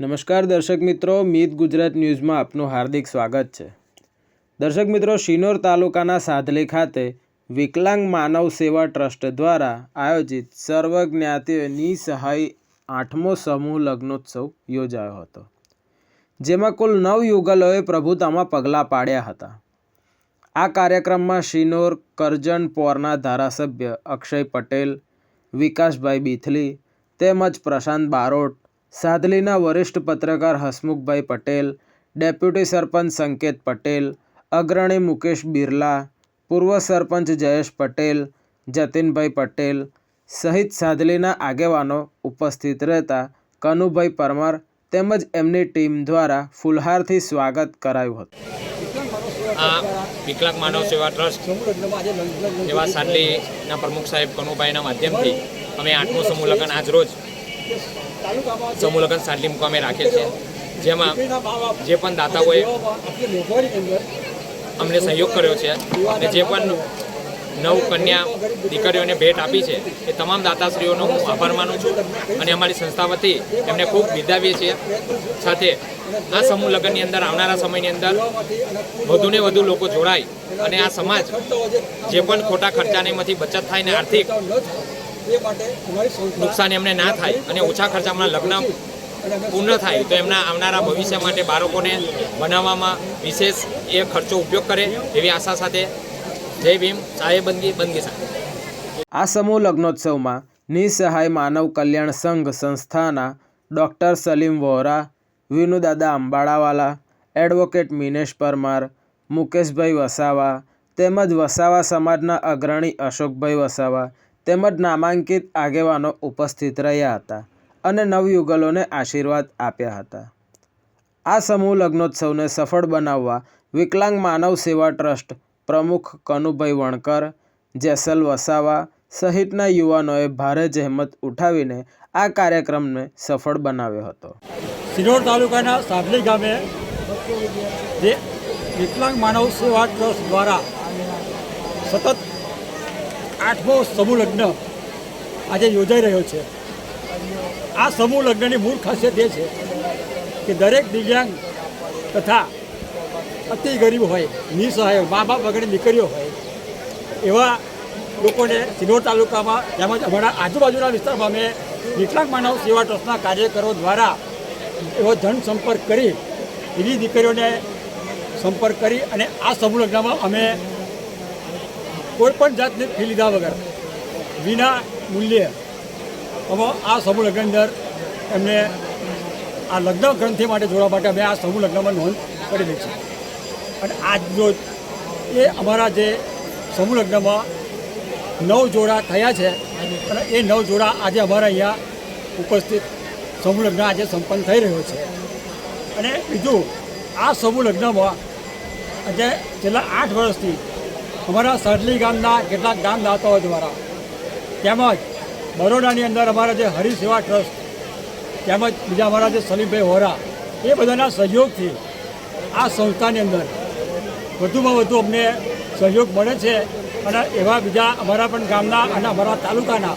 નમસ્કાર દર્શક મિત્રો, મિત ગુજરાત ન્યૂઝમાં આપનું હાર્દિક સ્વાગત છે. દર્શક મિત્રો, શિનોર તાલુકાના સાધલી ખાતે વિકલાંગ માનવ સેવા ટ્રસ્ટ દ્વારા આયોજિત સર્વજ્ઞાતિઓની સહાય આઠમો સમૂહ લગ્નોત્સવ યોજાયો હતો, જેમાં કુલ નવ યુગલોએ પ્રભુતામાં પગલાં પાડ્યા હતા. આ કાર્યક્રમમાં શિનોર કરજણ પોરના ધારાસભ્ય અક્ષય પટેલ, વિકાસભાઈ બીથલી તેમજ પ્રશાંત બારોટ સાધલીના વરિષ્ઠ પત્રકાર હસમુખભાઈ પટેલ, ડેપ્યુટી સરપંચ સંકેત પટેલ, અગ્રણી મુકેશ બિરલા, પૂર્વ સરપંચ જયેશ પટેલ, જતીનભાઈ પટેલ સહિત સાદલીના આગેવાનો ઉપસ્થિત રહેતા કનુભાઈ પરમાર તેમજ એમની ટીમ દ્વારા ફુલહારથી સ્વાગત કરાયું હતું. આ વિકલાંગ માનવ સેવા ટ્રસ્ટ એવા સાડલીના પ્રમુખ સાહેબ કનુભાઈના માધ્યમથી અમે આઠમો સમૂહ લગ્ન આજ રોજ સમૂહ લગ્ન મુકામે રાખેલ છે. જેમાં જે પણ દાતાઓએ અમને સહયોગ કર્યો છે અને જે પણ નવ કન્યા દીકરીઓને ભેટ આપી છે, એ તમામ દાતાશ્રીઓનો હું આભાર માનું છું અને અમારી સંસ્થા વતી એમને ખૂબ બિરદાવીએ છીએ. સાથે આ સમૂહ લગ્નની અંદર, આવનારા સમયની અંદર વધુને વધુ લોકો જોડાય અને આ સમાજ જે પણ ખોટા ખર્ચાને બચત થાય ને આર્થિક નુકસાન એમને ના થાય અને ઓછા ખર્ચામાં લગ્ન પૂર્ણ થાય તો એમના આવનારા ભવિષ્ય માટે બાળકોને બનાવવામાં વિશેષ એ ખર્ચો ઉપયોગ કરે એવી આશા સાથે જય ભીમ સાહેબ બંદગી બંદગી સાથે આ સમૂહ લગ્નોત્સવમાં નિસહાય માનવ કલ્યાણ સંઘ સંસ્થાના ડૉક્ટર સલીમ વોરા વિનુદાદા અંબાળાવાલા એડવોકેટ મિનેશ પરમાર મુકેશભાઈ વસાવા તેમજ વસાવા સમાજના અગ્રણી અશોકભાઈ વસાવા તેમજ નામાંકિત આગેવાનો ઉપસ્થિત રહ્યા હતા અને નવયુગલોને આશીર્વાદ આપ્યા હતા. આ સમૂહ લગ્નોત્સવને સફળ બનાવવા વિકલાંગ માનવ સેવા ટ્રસ્ટ પ્રમુખ કનુભાઈ વણકર, જેસલ વસાવા સહિતના યુવાનોએ ભારે જહેમત ઉઠાવીને આ કાર્યક્રમને સફળ બનાવ્યો હતો. સિરોડ તાલુકાના સાબલી ગામે જે વિકલાંગ માનવ સેવા ટ્રસ્ટ દ્વારા સતત આઠમો સમૂહ લગ્ન આજે યોજાઈ રહ્યો છે. આ સમૂહ લગ્નની મૂળ ખાસિયત એ છે કે દરેક દિવ્યાંગ તથા અતિ ગરીબ હોય, નિસહાય મા બાપ વગરની દીકરીઓ હોય, એવા લોકોને સિનોર તાલુકામાં તેમજ અમારા આજુબાજુના વિસ્તારમાં અમે વિકલાંગ માનવ સેવા ટ્રસ્ટના કાર્યકરો દ્વારા એવો જનસંપર્ક કરી એવી દીકરીઓને સંપર્ક કરી અને આ સમૂહ લગ્નમાં અમે કોઈ પણ જાતની ફી લીધા વગર વિના મૂલ્યે અમે આ સમૂહ લગ્ન અંદર એમને આ લગ્ન ગ્રંથિ માટે જોડવા માટે અમે આ સમૂહ લગ્નમાં નોંધ કરી દઈ છે. અને આજ રોજ એ અમારા જે સમૂહ લગ્નમાં નવ જોડા થયા છે અને એ નવ જોડા આજે અમારા અહીંયા ઉપસ્થિત સમૂહ લગ્ન આજે સંપન્ન થઈ રહ્યો છે. અને બીજું, આ સમૂહ લગ્નમાં આજે છેલ્લા આઠ વર્ષથી અમારા સરલી ગામના કેટલાક ગામદાતાઓ દ્વારા. તેમજ બરોડાની અંદર અમારા જે હરિસેવા ટ્રસ્ટ, તેમજ બીજા અમારા જે સલીમભાઈ હોરા એ બધાના સહયોગથી આ સંસ્થાની અંદર વધુમાં વધુ અમને સહયોગ મળે છે અને એવા બીજા અમારા પણ ગામના અને અમારા તાલુકાના,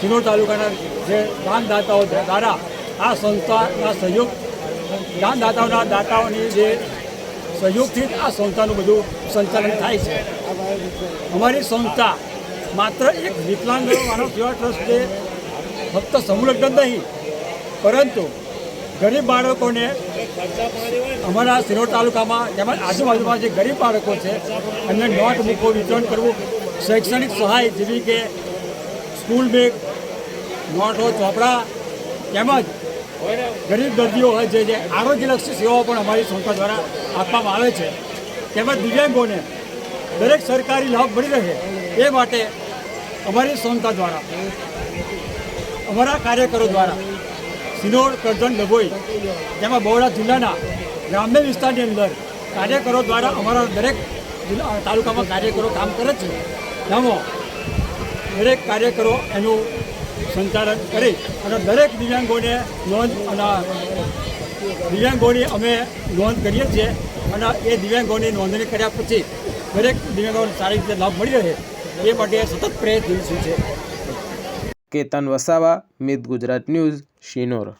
સિનોર તાલુકાના જે દાનદાતાઓ દ્વારા આ સંસ્થાના સહયોગ દાનદાતાઓના દાતાઓની જે સહયોગથી આ સંસ્થાનું બધું સંચાલન થાય છે. અમારી સંસ્થા માત્ર એક વિકલાંગ માનવ સેવા ટ્રસ્ટ છે, ફક્ત સંલગ્ન નહીં, પરંતુ ગરીબ બાળકોને અમારા સિરોડ તાલુકામાં તેમજ આજુબાજુમાં જે ગરીબ બાળકો છે, એમને નોટ બુકો વિતરણ કરવું, શૈક્ષણિક સહાય જેવી કે સ્કૂલ બેગ, નોટો, ચોપડા તેમજ ગરીબ દર્દીઓ હોય છે, જે આરોગ્યલક્ષી સેવાઓ પણ અમારી સંસ્થા દ્વારા આપવામાં આવે છે. તેમજ દિવ્યાંગોને દરેક સરકારી લાભ મળી રહે એ માટે અમારી સંસ્થા દ્વારા, અમારા કાર્યકરો દ્વારા સિનોર, કરજણ, ડભોઈ જેમાં બહોળા જિલ્લાના ગ્રામ્ય વિસ્તારની અંદર કાર્યકરો દ્વારા અમારા દરેક જિલ્લા તાલુકામાં કાર્યકરો કામ કરે છે. તેમાં દરેક કાર્યકરો એનું સંચાલન કરી અને દરેક દિવ્યાંગોને નોંધ અને દિવ્યાંગોની અમે નોંધ કરીએ છીએ અને એ દિવ્યાંગોની નોંધણી કર્યા પછી દરેક દિવ્યાંગોને સારી રીતે લાભ મળી રહે એ માટે સતત પ્રયત્નશીલ છે? કેતન વસાવા, મિત ગુજરાત ન્યૂઝ, શિનોર.